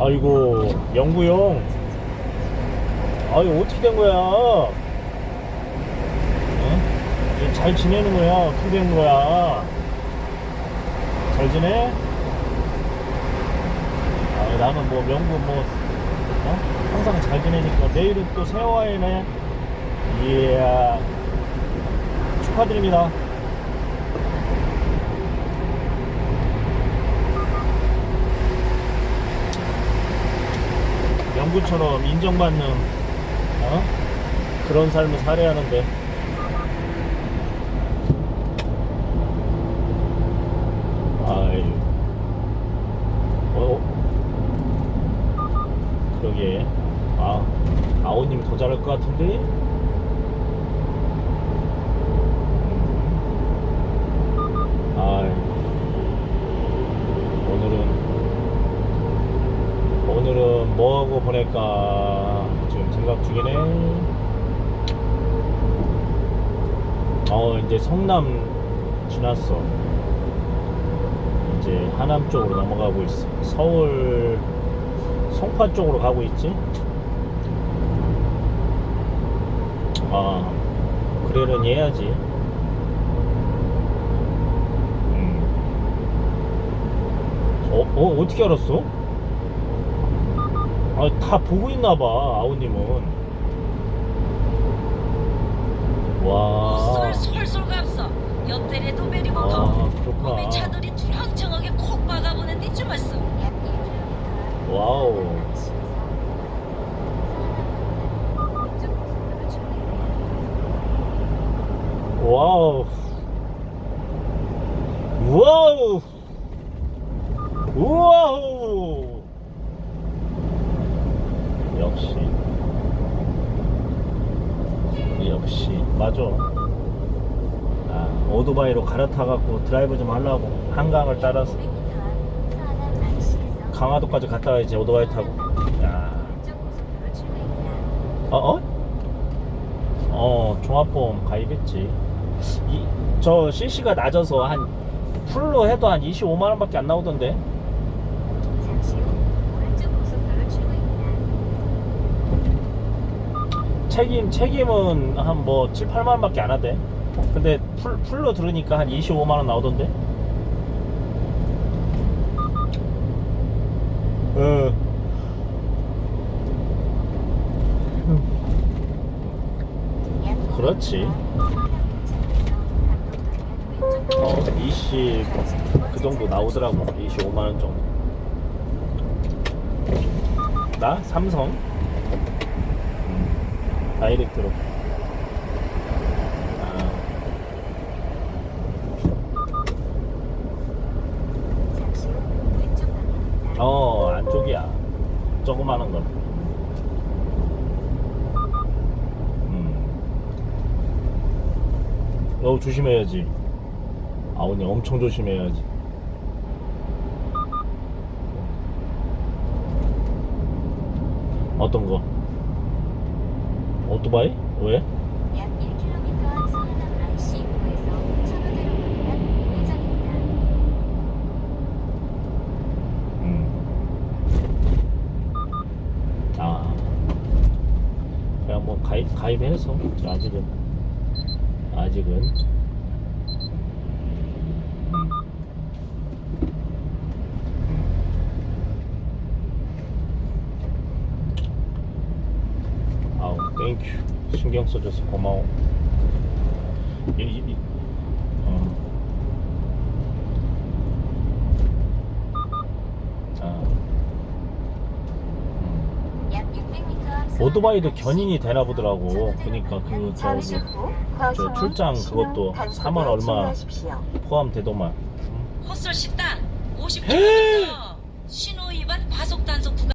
아이고 영구형. 아유 어떻게 된 거야? 어? 이잘 지내는 거야. 어떻게 된 거야? 잘 지내? 아 나는 뭐 명구 뭐 어? 항상 잘 지내니까 내일은 또 새해와이네. 이야. 축하드립니다 영구처럼 인정받는 어? 그런 삶을 살아야 하는데 아이 어? 그러게 아 아오님 더 잘할 것 같은데 아이 오늘은 오늘은 뭐 하고 보낼까 지금 생각 중이네. 어 이제 성남 지났어. 이제 하남 쪽으로 넘어가고 있어. 서울 송파 쪽으로 가고 있지? 아 그러려니 해야지. 음. 어, 어 어떻게 알았어? 아, 다 보고 있나 봐, 아우님은. 와. 솔 솔솔 아, 더 그렇구나. 몸에 차들이 투렁청하게 콕 박아보는데 좀 왔어 와우. 와우. 와우. 와우. 역시. 역시. 맞아. 아, 오토바이로 갈아타갖고 드라이브 좀 하려고 한강을 따라서 강화도까지 갔다 와야지 오토바이 타고. 야. 어, 어? 어, 종합보험 가입했지. 이, 저 CC가 낮아서 한 풀로 해도 한 25만원밖에 안 나오던데. 책임, 책임은 한 뭐 7, 8만 원밖에 안 하대. 근데 풀, 풀로 들으니까 한 25만 원 나오던데. 어. 그렇지. 어, 20, 그 정도 나오더라고. 25만원 정도. 나? 삼성? 음, 다이렉트로. 아, 어, 안쪽이야. 조그마한 건. 음. 어, 조심해야지. 아우니 엄청 조심해야지. 어떤 거? 오토바이? 왜? 약 1km 앞 서해남 IC 입구에서 천호대로 방면 우회전입니다. 음. 아. 그냥 뭐 가입, 가입해서 아직은 아직은 땡큐 신경 써줘서 고마워 이, 이, 이, 어. 아. 약 600m 앞 서해남 오토바이도 견인이 되나 보더라고. 그니까 그 저기 후저 출장 그것도 단속에 3원 얼마. 포함되더만. 헛솔 식당 50km 신호 위반 과속 단속 구간